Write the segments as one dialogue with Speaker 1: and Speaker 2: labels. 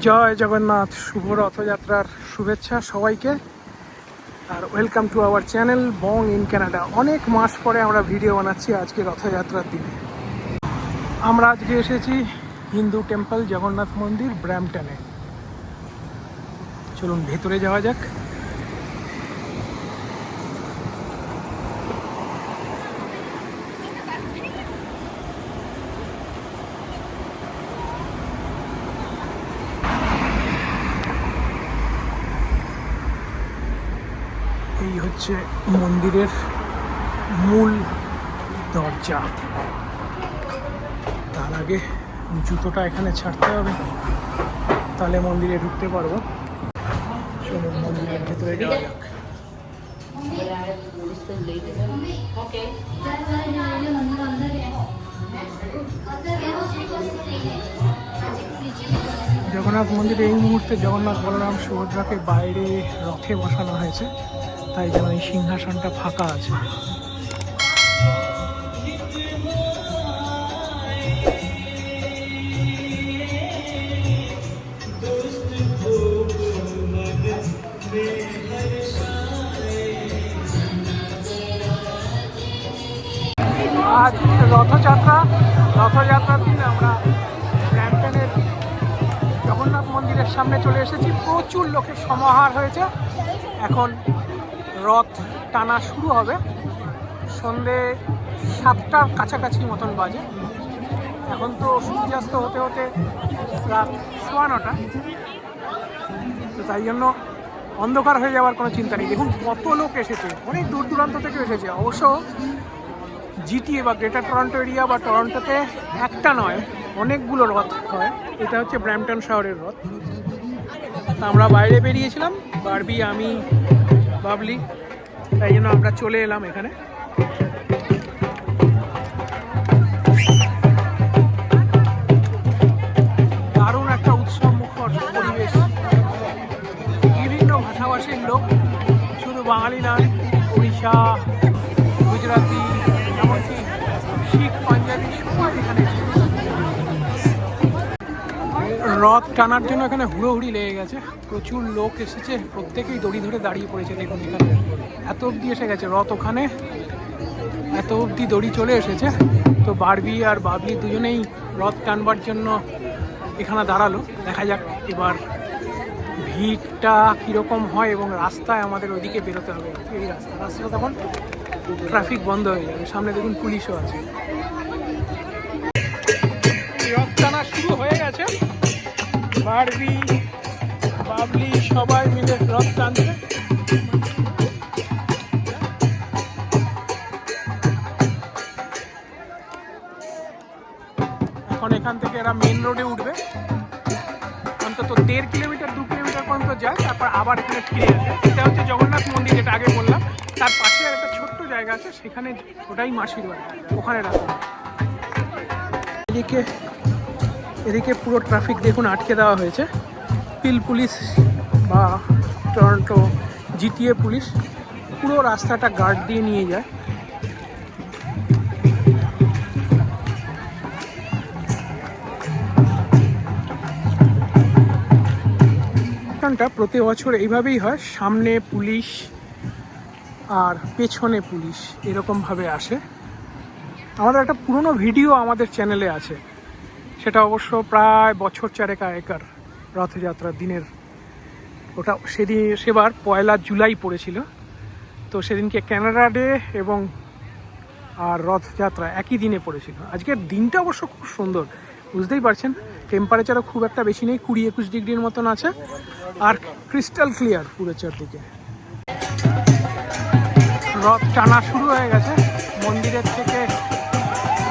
Speaker 1: জয় জগন্নাথ, শুভ রথযাত্রার শুভেচ্ছা সবাইকে। আর welcome to our channel Bong in Canada অনেক মাস পরে আমরা ভিডিও বানাচ্ছি আজকে রথযাত্রার দিনে। আমরা আজকে এসেছি হিন্দু টেম্পল জগন্নাথ মন্দির ব্র্যামটনে চলুন ভেতরে যাওয়া যাক। এই হচ্ছে মন্দিরের মূল দরজা। তার আগে জুতোটা এখানে ছাড়তে হবে, তাহলে মন্দিরে ঢুকতে পারব। মন্দিরের ভেতরে যাওয়া যাক। জগন্নাথ মন্দিরে এই মুহূর্তে জগন্নাথ বলরাম সুভদ্রাকে বাইরে রথে বসানো হয়েছে। তাই যেন এই সিংহাসনটা ফাঁকা আছে। আজ রথযাত্রা, রথযাত্রার দিন আমরা ব্র্যাম্পটনের জগন্নাথ মন্দিরের সামনে চলে এসেছি। প্রচুর লোকের সমাহার হয়েছে। এখন রথ টানা শুরু হবে। সন্ধে সাতটার কাছাকাছি মতন বাজে। এখন তো সূর্যাস্ত হতে হতে রাত সোয়া নটা। তো তাই জন্য অন্ধকার হয়ে যাওয়ার কোনো চিন্তা নেই। দেখুন কত লোক এসেছে। অনেক দূর দূরান্ত থেকে এসেছে। অবশ্য জিটিএ বা গ্রেটার টরন্টো এরিয়া বা টরন্টোতে একটা নয়, অনেকগুলো রথ হয়। এটা হচ্ছে ব্র্যামটন শহরের রথ। আমরা বাইরে বেরিয়েছিলাম। বারবি, আমি বাবলি তাই জন্য আমরা চলে এলাম এখানে। দারুণ একটা উৎসব মুখর পরিবেশ। বিভিন্ন ভাষাভাষীর লোক, শুধু বাঙালি নয় উড়িষ্যা রথ টানার জন্য এখানে হুড়োহুড়ি লেগে গেছে। প্রচুর লোক এসেছে, প্রত্যেকেই দড়ি ধরে দাঁড়িয়ে পড়েছে। দেখুন এখানে এত অবধি এসে গেছে রথ ওখানে। এত অবধি দড়ি চলে এসেছে। তো বারবি আর বাবলি দুজনেই রথ টানবার জন্য এখানে দাঁড়াল। দেখা যাক এবার ভিড়টা কীরকম হয় এবং রাস্তায় আমাদের ওদিকে বেরোতে হবে। এই রাস্তা রাস্তাটা তখন ট্রাফিক বন্ধ হয়ে যাবে। সামনে দেখুন পুলিশও আছে। রথ টানা শুরু হয়ে গেছে। বারবি বাবলি, সবাই মিলে রথ টানছে। এখন এখান থেকে এরা মেন রোডে উঠবে। অন্তত দেড় কিলোমিটার, দু কিলোমিটার পর্যন্ত যায়, তারপর আবার এখানে ফিরে আসে। এটা হচ্ছে জগন্নাথ মন্দির যেটা আগে বললাম। তার পাশে একটা ছোট্ট জায়গা আছে, সেখানে ওটাই মাসির বাড়ি। ওখানে রাখা। এদিকে এদিকে পুরো ট্রাফিক দেখুন আটকে দেওয়া হয়েছে। পিল পুলিশ বা টরন্টো জিটিএ পুলিশ পুরো রাস্তাটা গার্ড দিয়ে নিয়ে যায়। অনুষ্ঠানটা প্রতি বছর এইভাবেই হয়, সামনে পুলিশ আর পেছনে পুলিশ এরকমভাবে আসে। আমাদের একটা পুরনো ভিডিও আমাদের চ্যানেলে আছে। সেটা অবশ্য প্রায় বছর চারেক আগেকার রথযাত্রার দিনের। ওটা সেদিন, সেবার পয়লা জুলাই পড়েছিল। তো সেদিনকে ক্যানাডা ডে এবং, আর রথযাত্রা একই দিনে পড়েছিল। আজকের দিনটা অবশ্য খুব সুন্দর। বুঝতেই পারছেন টেম্পারেচারও খুব একটা বেশি নেই, কুড়ি একুশ ডিগ্রির মতন আছে। আর ক্রিস্টাল ক্লিয়ার পুরো চারদিকে। রথ টানা শুরু হয়ে গেছে। মন্দিরের থেকে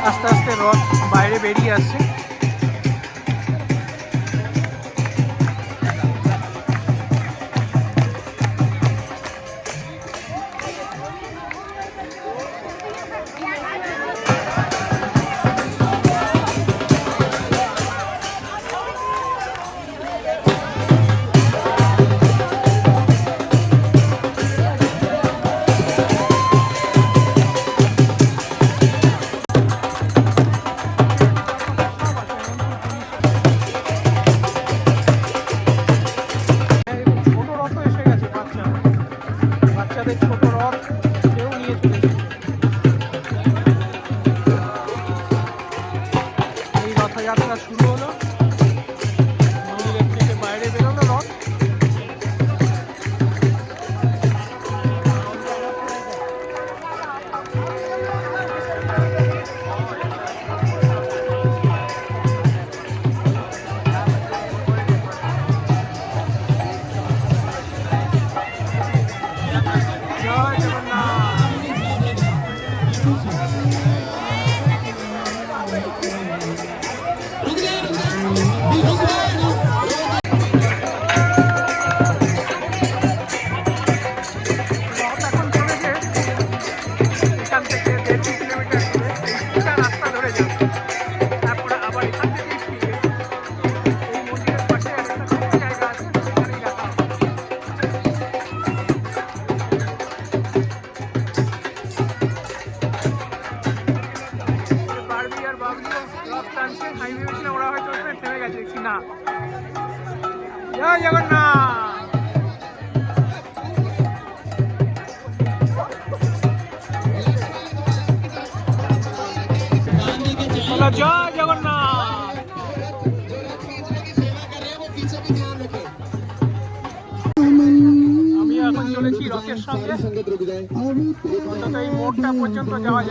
Speaker 1: আস্তে আস্তে রথ বাইরে বেরিয়ে আসছে। যাত্রা শুরু হলো আমি এখন চলেছি রথের সঙ্গে। এই মোড়টা পর্যন্ত যাওয়া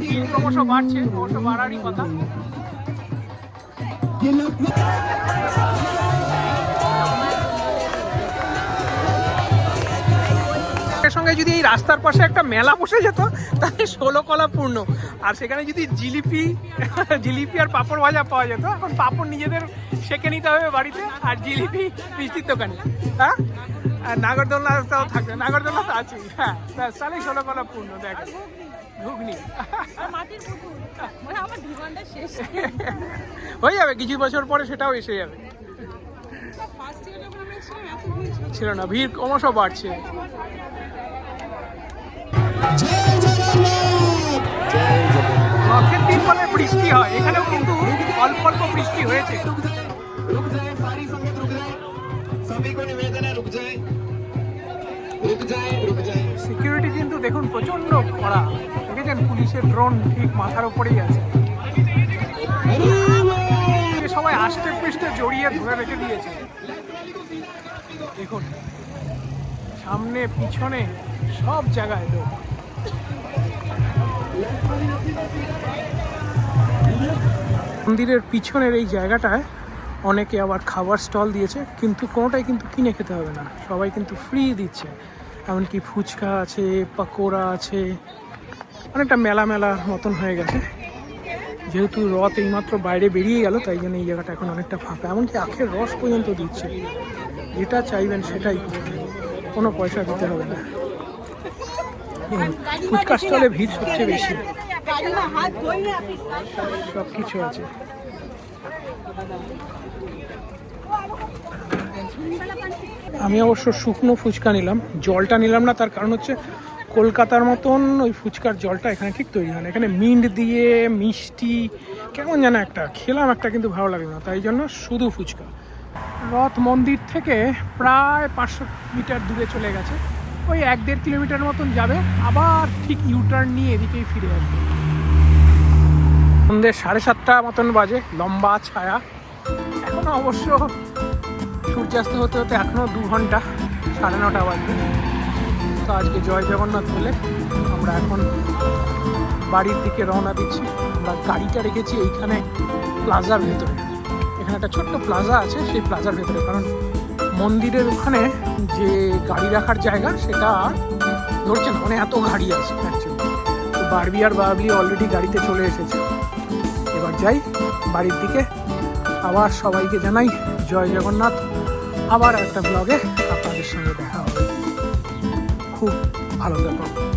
Speaker 1: দিন ক্রমশ বাড়ছে, ক্রমশ বাড়ারই কথা। সঙ্গে যদি এই রাস্তার পাশে একটা মেলা বসে যেত, তাহলে ষোলো কলা পূর্ণ। আর সেখানে যদি জিলিপি জিলিপি আর পাঁপড় ভাজা পাওয়া যেত, এখন পাঁপড় নিজেদের সেঁকে নিতে হবে বাড়িতে, আর জিলিপি মিষ্টির দোকানে। হ্যাঁ? আর নাগরদোলনাটাও থাকবে, নাগরদোলনা তো আছেই। হ্যাঁ তাহলেই ষোলো কলা পূর্ণ, দেখ। হয়ে যাবে কিছু বছর পরে সেটাও এসে যাবে।
Speaker 2: ছিল।
Speaker 1: না ভিড় ক্রমশ বাড়ছে। মানে বৃষ্টি হয় এখানেও কিন্তু অল্প অল্প বৃষ্টি হয়েছে। সিকিউরিটি কিন্তু দেখুন প্রচণ্ড কড়া দেখেছেন? পুলিশের ড্রোন ঠিক মাথার উপরেই আছে। সবাই আষ্টে পৃষ্ঠে জড়িয়ে ধরে রেখে দিয়েছে। দেখুন, সামনে, পিছনে সব জায়গায় লোক। মন্দিরের পিছনের এই জায়গাটায় অনেকে আবার খাবার স্টল দিয়েছে, কিন্তু কোনোটাই কিন্তু কিনে খেতে হবে না। সবাই কিন্তু ফ্রি দিচ্ছে। এমনকি ফুচকা আছে, পাকোড়া আছে। অনেকটা মেলা মেলা মতন হয়ে গেছে। যেহেতু রথ এইমাত্র বাইরে বেরিয়ে গেল, তাই জন্য এই জায়গাটা এখন অনেকটা ফাঁকা। এমনকি আখের রস পর্যন্ত দিচ্ছে। যেটা চাইবেন সেটাই কোনো পয়সা দিতে হবে না। ফুচকা স্টলে ভিড় সবচেয়ে বেশি। সব কিছু আছে। আমি অবশ্য শুকনো ফুচকা নিলাম। জলটা নিলাম না, তার কারণ হচ্ছে কলকাতার মতন ওই ফুচকার জলটা এখানে ঠিক তৈরি হয় না। এখানে মিন্ট দিয়ে, মিষ্টি, কেমন যেন একটা। খেলাম একটা কিন্তু ভালো লাগল না, তাই জন্য শুধু ফুচকা। রথ মন্দির থেকে প্রায় পাঁচশো মিটার দূরে চলে গেছে। ওই এক দেড় কিলোমিটার মতন যাবে, আবার ঠিক ইউটার্ন নিয়ে এদিকেই ফিরে আসবে। সন্ধ্যে সাড়ে সাতটা মতন বাজে, লম্বা ছায়া। এখনও অবশ্য সূর্যাস্ত হতে হতে এখনও দু ঘণ্টা, সাড়ে নটা বাজবে। তো আজকে জয় জগন্নাথ বলে। আমরা এখন বাড়ির দিকে রওনা দিচ্ছি। আমরা গাড়িটা রেখেছি এইখানে প্লাজার ভেতরে। এখানে একটা ছোট্ট প্লাজা আছে, সেই প্লাজার ভেতরে। কারণ মন্দিরের ওখানে যে গাড়ি রাখার জায়গা, সেটা ধরছে না মানে এত গাড়ি আছে অ্যাকচুয়ালি তো বারবি আর বাবলি অলরেডি গাড়িতে চলে এসেছে। এবার যাই বাড়ির দিকে। আবার সবাইকে জানাই, জয় জগন্নাথ। আবার একটা ব্লগে আপনাদের সঙ্গে দেখা হবে। খুব ভালো ব্যাপার।